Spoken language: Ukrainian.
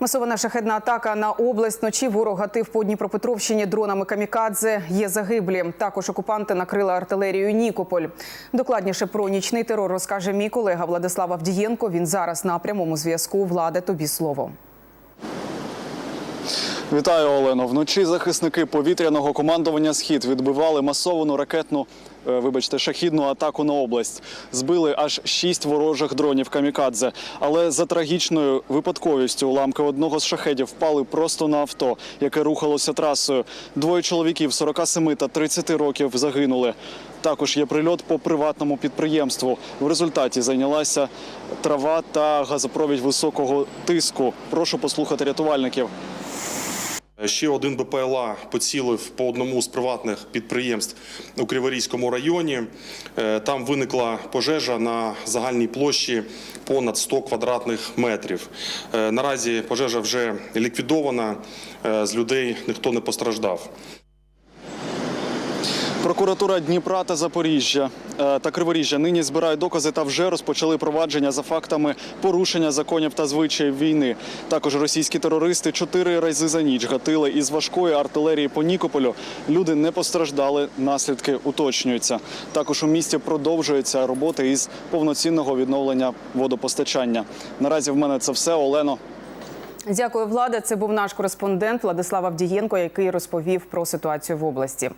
Масована шахедна атака на область. ночі ворог гатив по Дніпропетровщині дронами камікадзе. Є загиблі. Також окупанти накрили артилерію Нікополь. Докладніше про нічний терор розкаже мій колега Владислав Авдієнко. Він зараз на прямому зв'язку. Владе, тобі слово. Вітаю, Олено. Вночі захисники повітряного командування Схід відбивали масовану ракетну, е, вибачте, шахідну атаку на область. Збили аж шість ворожих дронів камікадзе. Але за трагічною випадковістю уламки одного з шахедів впали просто на авто, яке рухалося трасою. Двоє чоловіків 47 та 30 років загинули. Також є прильот по приватному підприємству. В результаті зайнялася трава та газопровід високого тиску. Прошу послухати рятувальників. Ще один БПЛА поцілив по одному з приватних підприємств у Криворізькому районі. Е, Там виникла пожежа на загальній площі понад 100 квадратних метрів. Е, Наразі пожежа вже ліквідована, е, з людей ніхто не постраждав. Прокуратура Дніпра та Запоріжжя е, та Криворіжжя нині збирають докази та вже розпочали провадження за фактами порушення законів та звичаїв війни. Також російські терористи чотири рази за ніч гатили із важкої артилерії по Нікополю. Люди не постраждали, наслідки уточнюються. Також у місті продовжується робота із повноцінного відновлення водопостачання. Наразі в мене це все. Олено. Дякую, влада. Це був наш кореспондент Владислав Авдієнко, який розповів про ситуацію в області.